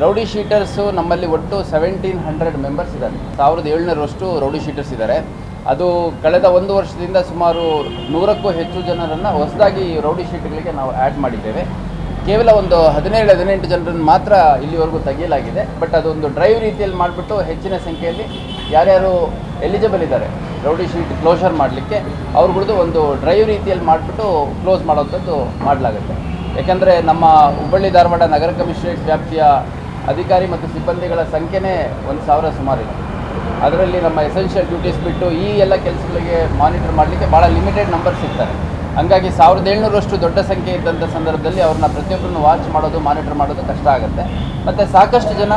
Rowdy sheeters ನಮ್ಮಲ್ಲಿ ಒಟ್ಟು seventeen hundred members ಇದ್ದಾರೆ. ಸಾವಿರದ ಏಳ್ನೂರಷ್ಟು ರೌಡಿ ಶೀಟರ್ಸ್ ಇದ್ದಾರೆ. ಅದು ಕಳೆದ ಒಂದು ವರ್ಷದಿಂದ ಸುಮಾರು ನೂರಕ್ಕೂ ಹೆಚ್ಚು ಜನರನ್ನು ಹೊಸದಾಗಿ ರೌಡಿ ಶೀಟ್ಗಳಿಗೆ ನಾವು ಆ್ಯಡ್ ಮಾಡಿದ್ದೇವೆ. ಕೇವಲ ಒಂದು ಹದಿನೇಳು, ಹದಿನೆಂಟು ಜನರನ್ನು ಮಾತ್ರ ಇಲ್ಲಿವರೆಗೂ ತೆಗೆಯಲಾಗಿದೆ. ಬಟ್ ಅದೊಂದು ಡ್ರೈವ್ ರೀತಿಯಲ್ಲಿ ಮಾಡಿಬಿಟ್ಟು ಹೆಚ್ಚಿನ ಸಂಖ್ಯೆಯಲ್ಲಿ ಯಾರ್ಯಾರು ಎಲಿಜಿಬಲ್ ಇದ್ದಾರೆ, ರೌಡಿ ಶೀಟ್ ಕ್ಲೋಷರ್ ಮಾಡಲಿಕ್ಕೆ ಅವ್ರುಗಳದ್ದು ಒಂದು ಡ್ರೈವ್ ರೀತಿಯಲ್ಲಿ ಮಾಡಿಬಿಟ್ಟು ಕ್ಲೋಸ್ ಮಾಡೋವಂಥದ್ದು ಮಾಡಲಾಗುತ್ತೆ. ಯಾಕೆಂದರೆ ನಮ್ಮ ಹುಬ್ಬಳ್ಳಿ, ಧಾರವಾಡ ನಗರ ಕಮಿಷನರೇಟ್ ವ್ಯಾಪ್ತಿಯ ಅಧಿಕಾರಿ ಮತ್ತು ಸಿಬ್ಬಂದಿಗಳ ಸಂಖ್ಯೆನೇ ಒಂದು ಸಾವಿರ ಸುಮಾರಿದೆ. ಅದರಲ್ಲಿ ನಮ್ಮ ಎಸೆನ್ಷಿಯಲ್ ಡ್ಯೂಟೀಸ್ ಬಿಟ್ಟು ಈ ಎಲ್ಲ ಕೆಲಸಗಳಿಗೆ ಮಾನಿಟರ್ ಮಾಡಲಿಕ್ಕೆ ಭಾಳ ಲಿಮಿಟೆಡ್ ನಂಬರ್ ಸಿಗ್ತಾರೆ. ಹಂಗಾಗಿ ಸಾವಿರದ ಏಳ್ನೂರಷ್ಟು ದೊಡ್ಡ ಸಂಖ್ಯೆ ಇದ್ದಂಥ ಸಂದರ್ಭದಲ್ಲಿ ಅವ್ರನ್ನ ಪ್ರತಿಯೊಬ್ಬರನ್ನು ವಾಚ್ ಮಾಡೋದು ಮಾನಿಟರ್ ಮಾಡೋದು ಕಷ್ಟ ಆಗುತ್ತೆ. ಮತ್ತು ಸಾಕಷ್ಟು ಜನ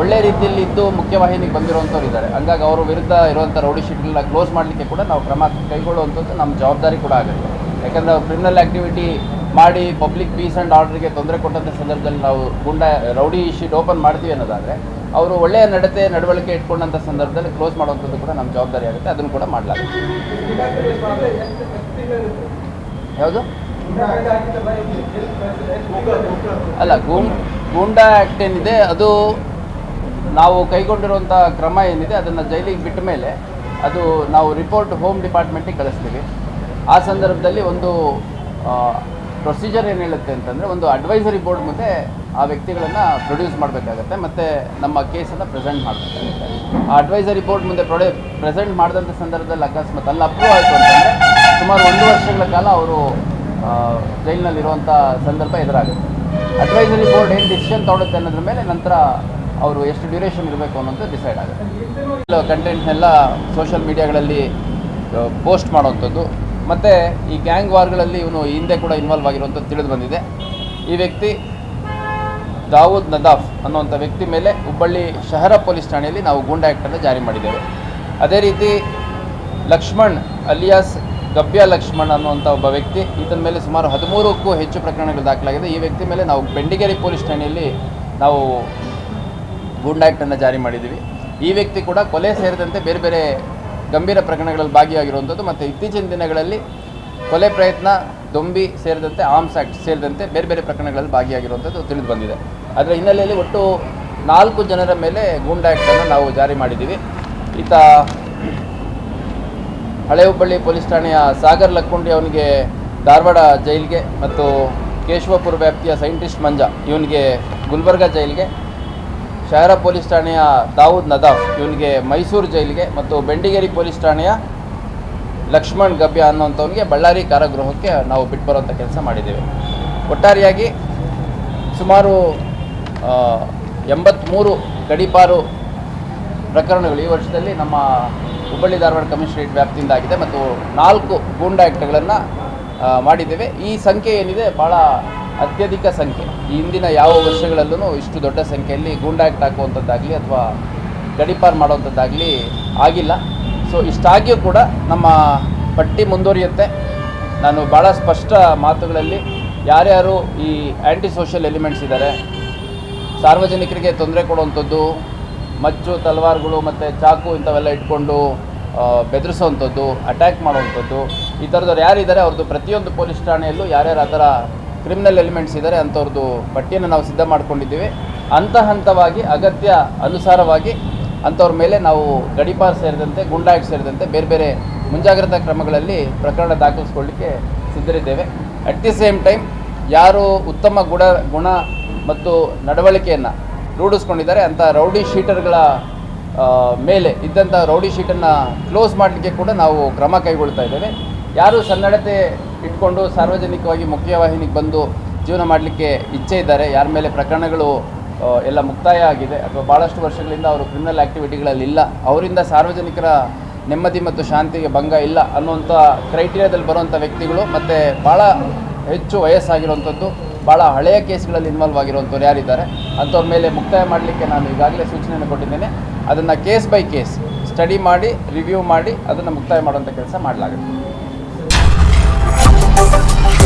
ಒಳ್ಳೆ ರೀತಿಯಲ್ಲಿ ಇದ್ದು ಮುಖ್ಯವಾಹಿನಿಗೆ ಬಂದಿರುವಂಥವ್ರು ಇದ್ದಾರೆ. ಹಂಗಾಗಿ ಅವರ ವಿರುದ್ಧ ಇರುವಂಥ ರೌಡಿ ಶೀಟ್ಗಳನ್ನ ಕ್ಲೋಸ್ ಮಾಡಲಿಕ್ಕೆ ಕೂಡ ನಾವು ಕ್ರಮ ಕೈಗೊಳ್ಳುವಂಥದ್ದು ನಮ್ಮ ಜವಾಬ್ದಾರಿ ಕೂಡ ಆಗುತ್ತೆ. ಯಾಕಂದರೆ ಅವ್ರು ಕ್ರಿಮಿನಲ್ ಆ್ಯಕ್ಟಿವಿಟಿ ಮಾಡಿ ಪಬ್ಲಿಕ್ ಪೀಸ್ ಆ್ಯಂಡ್ ಆರ್ಡರ್ಗೆ ತೊಂದರೆ ಕೊಟ್ಟಂಥ ಸಂದರ್ಭದಲ್ಲಿ ನಾವು ಗುಂಡ, ರೌಡಿ ಶೀಟ್ ಓಪನ್ ಮಾಡ್ತೀವಿ ಅನ್ನೋದಾದರೆ, ಅವರು ಒಳ್ಳೆಯ ನಡತೆ, ನಡವಳಿಕೆ ಇಟ್ಕೊಂಡಂಥ ಸಂದರ್ಭದಲ್ಲಿ ಕ್ಲೋಸ್ ಮಾಡುವಂಥದ್ದು ಕೂಡ ನಮ್ಮ ಜವಾಬ್ದಾರಿ ಆಗುತ್ತೆ. ಅದನ್ನು ಕೂಡ ಮಾಡಲಾಗುತ್ತೆ. ಯಾವುದು? ಅಲ್ಲ, ಗೂಂ, ಗೂಂಡಾ ಆ್ಯಕ್ಟ್ ಏನಿದೆ, ಅದು ನಾವು ಕೈಗೊಂಡಿರುವಂಥ ಕ್ರಮ ಏನಿದೆ, ಅದನ್ನು ಜೈಲಿಗೆ ಬಿಟ್ಟ ಮೇಲೆ ಅದು ನಾವು ರಿಪೋರ್ಟ್ ಹೋಮ್ ಡಿಪಾರ್ಟ್ಮೆಂಟಿಗೆ ಕಳಿಸ್ತೀವಿ. ಆ ಸಂದರ್ಭದಲ್ಲಿ ಒಂದು ಪ್ರೊಸೀಜರ್ ಏನು ಹೇಳುತ್ತೆ ಅಂತಂದರೆ ಒಂದು ಅಡ್ವೈಸರಿ ಬೋರ್ಡ್ ಮುಂದೆ ಆ ವ್ಯಕ್ತಿಗಳನ್ನು ಪ್ರೊಡ್ಯೂಸ್ ಮಾಡಬೇಕಾಗತ್ತೆ, ಮತ್ತು ನಮ್ಮ ಕೇಸನ್ನು ಪ್ರೆಸೆಂಟ್ ಮಾಡಬೇಕಾಗುತ್ತೆ. ಆ ಅಡ್ವೈಸರಿ ಬೋರ್ಡ್ ಮುಂದೆ ಪ್ರೊಡೆ ಪ್ರೆಸೆಂಟ್ ಮಾಡಿದಂಥ ಸಂದರ್ಭದಲ್ಲಿ ಅಕಸ್ಮಾತ್ ಅಲ್ಲಿ ಅಪ್ರೂವ್ ಆಯಿತು ಅಂತಂದರೆ ಸುಮಾರು ಒಂದು ವರ್ಷಗಳ ಕಾಲ ಅವರು ಜೈಲಿನಲ್ಲಿರುವಂಥ ಸಂದರ್ಭ ಎದುರಾಗುತ್ತೆ. ಅಡ್ವೈಸರಿ ಬೋರ್ಡ್ ಏನು ಡಿಸಿಷನ್ ತೊಗೊಳುತ್ತೆ ಅನ್ನೋದ್ರ ಮೇಲೆ ನಂತರ ಅವರು ಎಷ್ಟು ಡ್ಯೂರೇಷನ್ ಇರಬೇಕು ಅನ್ನೋದು ಡಿಸೈಡ್ ಆಗುತ್ತೆ. ಕಂಟೆಂಟ್ನೆಲ್ಲ ಸೋಷಿಯಲ್ ಮೀಡಿಯಾಗಳಲ್ಲಿ ಪೋಸ್ಟ್ ಮಾಡುವಂಥದ್ದು. ಮತ್ತು ಈ ಗ್ಯಾಂಗ್ ವಾರ್ಗಳಲ್ಲಿ ಇವನು ಹಿಂದೆ ಕೂಡ ಇನ್ವಾಲ್ವ್ ಆಗಿರುವಂಥದ್ದು ತಿಳಿದು ಬಂದಿದೆ. ಈ ವ್ಯಕ್ತಿ ದಾವೂದ್ ನದಾಫ್ ಅನ್ನುವಂಥ ವ್ಯಕ್ತಿ ಮೇಲೆ ಹುಬ್ಬಳ್ಳಿ ಶಹರ ಪೊಲೀಸ್ ಠಾಣೆಯಲ್ಲಿ ನಾವು ಗೂಂಡಾ ಆ್ಯಕ್ಟನ್ನು ಜಾರಿ ಮಾಡಿದ್ದೇವೆ. ಅದೇ ರೀತಿ ಲಕ್ಷ್ಮಣ್, ಅಲಿಯಾಸ್ ಗಬ್ಯ ಲಕ್ಷ್ಮಣ್ ಅನ್ನುವಂಥ ಒಬ್ಬ ವ್ಯಕ್ತಿ, ಈತನ ಮೇಲೆ ಸುಮಾರು ಹದಿಮೂರಕ್ಕೂ ಹೆಚ್ಚು ಪ್ರಕರಣಗಳು ದಾಖಲಾಗಿದೆ. ಈ ವ್ಯಕ್ತಿ ಮೇಲೆ ನಾವು ಬೆಂಡಿಗೇರಿ ಪೊಲೀಸ್ ಠಾಣೆಯಲ್ಲಿ ನಾವು ಗೂಂಡಾ ಆ್ಯಕ್ಟನ್ನು ಜಾರಿ ಮಾಡಿದ್ದೀವಿ. ಈ ವ್ಯಕ್ತಿ ಕೂಡ ಕೊಲೆ ಸೇರಿದಂತೆ ಬೇರೆ ಬೇರೆ ಗಂಭೀರ ಪ್ರಕರಣಗಳಲ್ಲಿ ಭಾಗಿಯಾಗಿರುವಂಥದ್ದು. ಮತ್ತು ಇತ್ತೀಚಿನ ದಿನಗಳಲ್ಲಿ ಕೊಲೆ ಪ್ರಯತ್ನ, ದೊಂಬಿ ಸೇರಿದಂತೆ ಆರ್ಮ್ಸ್ ಆ್ಯಕ್ಟ್ ಸೇರಿದಂತೆ ಬೇರೆ ಬೇರೆ ಪ್ರಕರಣಗಳಲ್ಲಿ ಭಾಗಿಯಾಗಿರುವಂಥದ್ದು ತಿಳಿದು ಬಂದಿದೆ. ಅದರ ಹಿನ್ನೆಲೆಯಲ್ಲಿ ಒಟ್ಟು ನಾಲ್ಕು ಜನರ ಮೇಲೆ ಗೂಂಡಾ ಆ್ಯಕ್ಟನ್ನು ನಾವು ಜಾರಿ ಮಾಡಿದ್ದೀವಿ. ಈತ ಹಳೆ ಹುಬ್ಬಳ್ಳಿ ಪೊಲೀಸ್ ಠಾಣೆಯ ಸಾಗರ್ ಲಕ್ಕುಂಡಿ ಅವನಿಗೆ ಧಾರವಾಡ ಜೈಲಿಗೆ ಮತ್ತು ಕೇಶವಪುರ ವ್ಯಾಪ್ತಿಯ ಸೈಂಟಿಸ್ಟ್ ಮಂಜ ಇವನಿಗೆ ಗುಲ್ಬರ್ಗ ಜೈಲಿಗೆ ಶಹರ ಪೊಲೀಸ್ ಠಾಣೆಯ ದಾವೂದ್ ನದಾಫ್, ಇವನಿಗೆ ಮೈಸೂರು ಜೈಲಿಗೆ ಮತ್ತು ಬೆಂಡಿಗೇರಿ ಪೊಲೀಸ್ ಠಾಣೆಯ ಲಕ್ಷ್ಮಣ್ ಗಬ್ಯ ಅನ್ನೋಂಥವನಿಗೆ ಬಳ್ಳಾರಿ ಕಾರಾಗೃಹಕ್ಕೆ ನಾವು ಬಿಟ್ಟು ಬರುವಂಥ ಕೆಲಸ ಮಾಡಿದ್ದೇವೆ. ಒಟ್ಟಾರೆಯಾಗಿ ಸುಮಾರು ಎಂಬತ್ತ್ಮೂರು ಗಡೀಪಾರು ಪ್ರಕರಣಗಳು ಈ ವರ್ಷದಲ್ಲಿ ನಮ್ಮ ಹುಬ್ಬಳ್ಳಿ ಧಾರವಾಡ ಕಮಿಷನರೇಟ್ ವ್ಯಾಪ್ತಿಯಿಂದ ಆಗಿದೆ ಮತ್ತು ನಾಲ್ಕು ಗೂಂಡಾ ಆ್ಯಕ್ಟ್ಗಳನ್ನು ಮಾಡಿದ್ದೇವೆ. ಈ ಸಂಖ್ಯೆ ಏನಿದೆ ಭಾಳ ಅತ್ಯಧಿಕ ಸಂಖ್ಯೆ. ಈ ಹಿಂದಿನ ಯಾವ ವರ್ಷಗಳಲ್ಲೂ ಇಷ್ಟು ದೊಡ್ಡ ಸಂಖ್ಯೆಯಲ್ಲಿ ಗೂಂಡಾಕ್ಟ್ ಹಾಕುವಂಥದ್ದಾಗಲಿ ಅಥವಾ ಗಡಿಪಾರು ಮಾಡುವಂಥದ್ದಾಗಲಿ ಆಗಿಲ್ಲ. ಸೊ ಇಷ್ಟಾಗಿಯೂ ಕೂಡ ನಮ್ಮ ಪಟ್ಟಿ ಮುಂದುವರಿಯುತ್ತೆ. ನಾನು ಭಾಳ ಸ್ಪಷ್ಟ ಮಾತುಗಳಲ್ಲಿ ಯಾರ್ಯಾರು ಈ ಆ್ಯಂಟಿ ಸೋಷಿಯಲ್ ಎಲಿಮೆಂಟ್ಸ್ ಇದ್ದಾರೆ, ಸಾರ್ವಜನಿಕರಿಗೆ ತೊಂದರೆ ಕೊಡುವಂಥದ್ದು, ಮಚ್ಚು, ತಲವಾರುಗಳು ಮತ್ತು ಚಾಕು ಇಂಥವೆಲ್ಲ ಇಟ್ಕೊಂಡು ಬೆದರಿಸೋವಂಥದ್ದು ಅಟ್ಯಾಕ್ ಮಾಡುವಂಥದ್ದು, ಈ ಥರದವ್ರು ಯಾರಿದ್ದಾರೆ ಅವ್ರದ್ದು ಪ್ರತಿಯೊಂದು ಪೊಲೀಸ್ ಠಾಣೆಯಲ್ಲೂ ಯಾರ್ಯಾರು ಆ ಥರ ಕ್ರಿಮಿನಲ್ ಎಲಿಮೆಂಟ್ಸ್ ಇದ್ದಾರೆ ಅಂಥವ್ರದ್ದು ಪಟ್ಟಿಯನ್ನು ನಾವು ಸಿದ್ಧ ಮಾಡ್ಕೊಂಡಿದ್ದೀವಿ. ಹಂತ ಹಂತವಾಗಿ ಅಗತ್ಯ ಅನುಸಾರವಾಗಿ ಅಂಥವ್ರ ಮೇಲೆ ನಾವು ಗಡಿಪಾರ್ ಸೇರಿದಂತೆ ಗುಂಡಾಯಿಟ್ ಸೇರಿದಂತೆ ಬೇರೆ ಬೇರೆ ಮುಂಜಾಗ್ರತಾ ಕ್ರಮಗಳಲ್ಲಿ ಪ್ರಕರಣ ದಾಖಲಿಸ್ಕೊಳ್ಳಿಕ್ಕೆ ಸಿದ್ಧರಿದ್ದೇವೆ. ಅಟ್ ದಿ ಸೇಮ್ ಟೈಮ್ ಯಾರು ಉತ್ತಮ ಗುಣ ಗುಣ ಮತ್ತು ನಡವಳಿಕೆಯನ್ನು ರೂಢಿಸ್ಕೊಂಡಿದ್ದಾರೆ, ಅಂಥ ರೌಡಿ ಶೀಟರ್ಗಳ ಮೇಲೆ ಇದ್ದಂಥ ರೌಡಿ ಶೀಟನ್ನು ಕ್ಲೋಸ್ ಮಾಡಲಿಕ್ಕೆ ಕೂಡ ನಾವು ಕ್ರಮ ಕೈಗೊಳ್ತಾ ಇದ್ದೇವೆ. ಯಾರು ಸನ್ನಡತೆ ಇಟ್ಕೊಂಡು ಸಾರ್ವಜನಿಕವಾಗಿ ಮುಖ್ಯವಾಹಿನಿಗೆ ಬಂದು ಜೀವನ ಮಾಡಲಿಕ್ಕೆ ಇಚ್ಛೆ ಇದ್ದಾರೆ. ಯಾರ ಮೇಲೆ ಪ್ರಕರಣಗಳು ಎಲ್ಲ ಮುಕ್ತಾಯ ಆಗಿದೆ. ಅಥವಾ ಭಾಳಷ್ಟು ವರ್ಷಗಳಿಂದ ಅವರು ಕ್ರಿಮಿನಲ್ ಆ್ಯಕ್ಟಿವಿಟಿಗಳಲ್ಲಿ ಇಲ್ಲ. ಅವರಿಂದ ಸಾರ್ವಜನಿಕರ ನೆಮ್ಮದಿ ಮತ್ತು ಶಾಂತಿಗೆ ಭಂಗ ಇಲ್ಲ ಅನ್ನುವಂಥ ಕ್ರೈಟೀರಿಯಾದಲ್ಲಿ ಬರುವಂಥ ವ್ಯಕ್ತಿಗಳು ಮತ್ತು ಭಾಳ ಹೆಚ್ಚು ವಯಸ್ಸಾಗಿರುವಂಥದ್ದು ಭಾಳ ಹಳೆಯ ಕೇಸ್ಗಳಲ್ಲಿ ಇನ್ವಾಲ್ವ್ ಆಗಿರುವಂಥವ್ರು ಯಾರಿದ್ದಾರೆ, ಅಂಥವ್ರ ಮೇಲೆ ಮುಕ್ತಾಯ ಮಾಡಲಿಕ್ಕೆ ನಾನು ಈಗಾಗಲೇ ಸೂಚನೆಯನ್ನು ಕೊಟ್ಟಿದ್ದೇನೆ. ಅದನ್ನು ಕೇಸ್ ಬೈ ಕೇಸ್ ಸ್ಟಡಿ ಮಾಡಿ ರಿವ್ಯೂ ಮಾಡಿ, ಅದನ್ನು ಮುಕ್ತಾಯ ಮಾಡುವಂಥ ಕೆಲಸ ಮಾಡಲಾಗುತ್ತೆ. Oh,